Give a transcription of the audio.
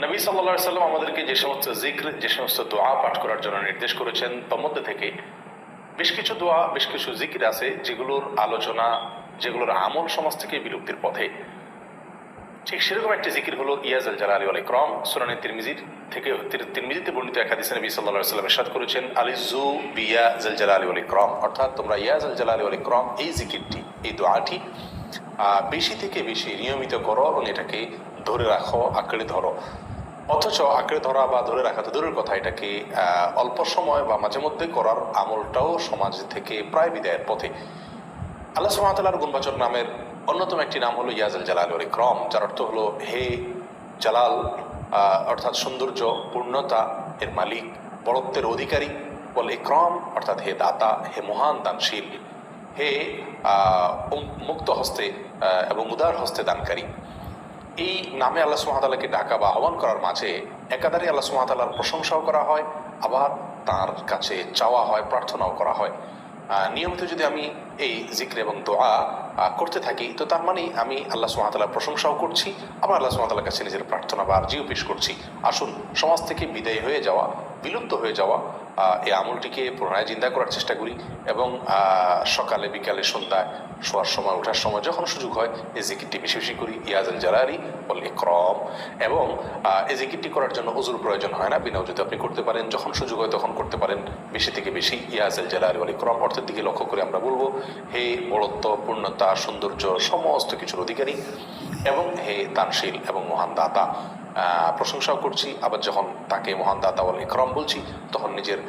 নবী সাল্লা সাল্লাম আমাদেরকে যে সমস্ত জিক্র, যে সমস্ত দোয়া পাঠ করার জন্য নির্দেশ করেছেন, তার মধ্যে থেকে বেশ কিছু দোয়া, বেশ কিছু জিকির আছে যেগুলোর আলোচনা, যেগুলোর আমল সমাজ থেকে বিলুপ্তির পথে। ঠিক সেরকম একটি জিকির হলো ইয়াজ আল জালালি আল ইকরাম সুরানি তিরমিজির থেকে, তির- তিরমিজিতে বর্ণিত এক হাদিসে নবী সাল্লাল্লাহু আলাইহি সাল্লাম ইরশাদ করেছেন, আলিজু বিয়া জাল জালালি আল ইকরাম। অর্থাৎ তোমরা ইয়াজ আল জালালি আল ইকরাম, এই জিকিরটি, এই দোয়াটি বেশি থেকে বেশি নিয়মিত করো এবং এটাকে ধরে রাখো, আঁকড়ে ধরো। অথচ আঁকড়ে ধরা বা ধরে রাখা তো দূরের কথা, এটাকে অল্প সময় বা মাঝে মধ্যে করার আমলটাও সমাজ থেকে প্রায় বিদায়ের পথে। আল্লাহ সুমাতালার গুণবাচক নামের অন্যতম একটি নাম হলো ইয়াজাল জালাল ক্রম যার অর্থ হলো, হে জালাল অর্থাৎ সৌন্দর্য, পূর্ণতা, এর মালিক বড়ত্বের অধিকারী। বল ইক্রম, অর্থাৎ হে দাতা, হে মহান দানশীল। হে মুক্ত হস্তে এবং উদার হস্তে দানকারী। এই নামে আল্লাহ সুমাতালাকে ডাকা বা আহ্বান করার মাঝে একাধারে আল্লাহ সুমাতালার প্রশংসাও করা হয়, আবার তার কাছে চাওয়া হয়, প্রার্থনাও করা হয়। নিয়মিত যদি আমি এই জিক্র এবং দোয়া করতে থাকি, তো তার মানে আমি আল্লাহ সুমাতালার প্রশংসাও করছি, আবার আল্লাহ সুমাতালার কাছে নিজের প্রার্থনা বা আর্জিও পেশ করছি। আসুন, সমাজ থেকে বিদায় হয়ে যাওয়া, বিলুপ্ত হয়ে যাওয়া এই আমলটিকে পুনরায় চিন্তা করার চেষ্টা করি এবং সকালে, বিকালে, সন্ধ্যায় শোয়ার সময়, ওঠার সময় যখন সুযোগ হয়, এই জিকিরটি বেশি বেশি করি ইয়াজাল জালারি বল ইকরম। এবং এই জিকিরটি করার জন্য অজুর প্রয়োজন হয় না, বিনা অজুতে আপনি করতে পারেন, যখন সুযোগ হয় তখন করতে পারেন। বেশি থেকে বেশি ইয়াজাল জালারি বল ইকরম অর্থের দিকে লক্ষ্য করে আমরা বলব, হে বড়ত্ব পূর্ণতা, সৌন্দর্য, সমস্ত কিছুর অধিকারী এবং হে দানশীল এবং মহান দাতা প্রশংসাও করছি। আবার যখন তাকে মহান দাতা বলে ইকরম বলছি, তখন নিজের